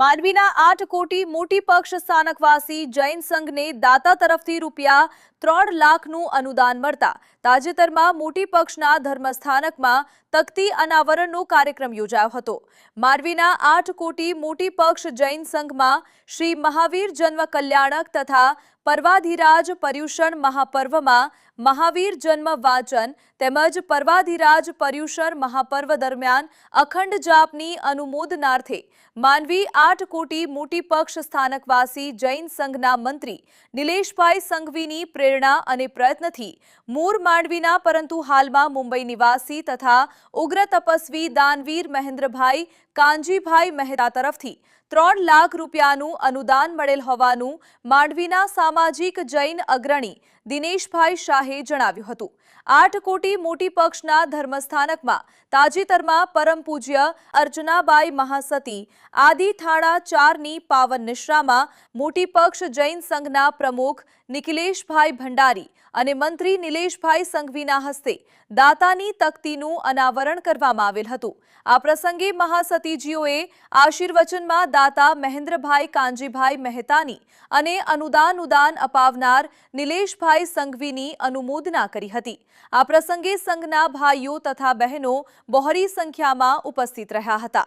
માંડવીના આઠ કોટી મોટી પક્ષ સ્થાનકવાસી જૈન સંઘને દાતા તરફથી રૂપિયા ત્રણ લાખનું અનુદાન મળતા તાજેતરમાં મોટી પક્ષના ધર્મસ્થાનકમાં તકતી અનાવરણનો કાર્યક્રમ યોજાયો હતો. માંડવીના આઠ કોટી મોટી પક્ષ જૈન સંઘમાં શ્રી મહાવીર જન્મ કલ્યાણક તથા પર્વાધિરાજ પર્યુષણ મહાપર્વમાં મહાવીર જન્મ વાચન તેમજ પર્વાધિરાજ પર્યુષણ મહાપર્વ દરમિયાન અખંડ જાપની અનુમોદનાર્થે માનવી આઠ કોટી મોટી પક્ષ સ્થાનકવાસી જૈન સંઘના મંત્રી નિલેશભાઈ સંઘવીની પ્રેરણા અને પ્રયત્નથી મૂળ માંડવીના પરંતુ હાલમાં મુંબઈ નિવાસી તથા ઉગ્ર તપસ્વી દાનવીર મહેન્દ્રભાઈ કાંજીભાઈ મહેતા તરફથી ત્રણ લાખ રૂપિયાનું અનુદાન મળેલ હોવાનું માંડવીના સામાજિક જૈન અગ્રણી દિનેશભાઈ શાહે જણાવ્યું હતું. આઠ કોટી મોટી પક્ષના ધર્મસ્થાનકમાં તાજેતરમાં પરમ પૂજ્ય અર્ચનાબાઈ મહાસતી, આદિ થાણા ચારની પાવન નિશ્રામાં મોટી પક્ષ જૈન સંઘના પ્રમુખ નિખિલેશભાઈ ભંડારી અને મંત્રી નિલેશભાઈ સંઘવીના હસ્તે દાતાની તકતીનું અનાવરણ કરવામાં આવેલ હતું. આ પ્રસંગે મહાસતીજીઓએ આશીર્વચનમાં દાતા મહેન્દ્રભાઈ કાંજીભાઈ મહેતાની અને અનુદાન ઉદાન અપાવનાર નિલેશભાઈ સંઘવીની અનુમોદના કરી હતી. આ પ્રસંગે સંઘના ભાઈઓ તથા બહેનો બહોળી સંખ્યામાં ઉપસ્થિત રહ્યા હતા.